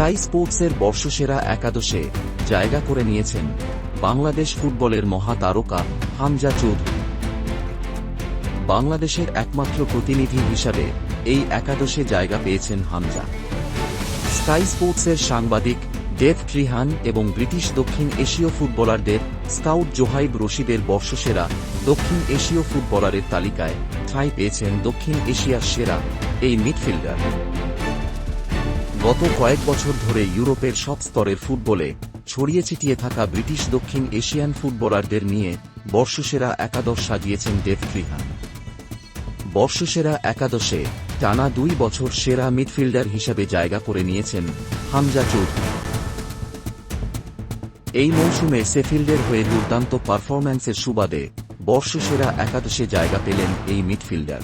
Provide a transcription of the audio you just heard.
Sky স্পোর্টসের বর্ষসেরা একাদশে জায়গা করে নিয়েছেন বাংলাদেশ ফুটবলের মহাতারকা হামজা চৌধুরী। বাংলাদেশের একমাত্র প্রতিনিধি হিসাবে এই একাদশে জায়গা পেয়েছেন হামজা। স্কাই স্পোর্টসের সাংবাদিক ডেভ ট্রিহান এবং ব্রিটিশ দক্ষিণ এশীয় ফুটবলারদের স্কাউট জোহাইব রশিদের বর্ষসেরা দক্ষিণ এশীয় ফুটবলারের তালিকায় ঠাঁই পেয়েছেন দক্ষিণ এশিয়ার সেরা এই মিডফিল্ডার। গত কয়েক বছর ধরে ইউরোপের সব স্তরের ফুটবলে ছড়িয়ে ছিটিয়ে থাকা ব্রিটিশ দক্ষিণ এশিয়ান ফুটবলারদের নিয়ে বর্ষসেরা একাদশ সাজিয়েছেন ডেভ ট্রিহান বর্ষসেরা একাদশে টানা দুই বছর সেরা মিডফিল্ডার হিসাবে জায়গা করে নিয়েছেন হামজা চৌধুরী। এই মৌসুমে সেফিল্ডের হয়ে দুর্দান্ত পারফরম্যান্সের সুবাদে বর্ষসেরা একাদশে জায়গা পেলেন এই মিডফিল্ডার।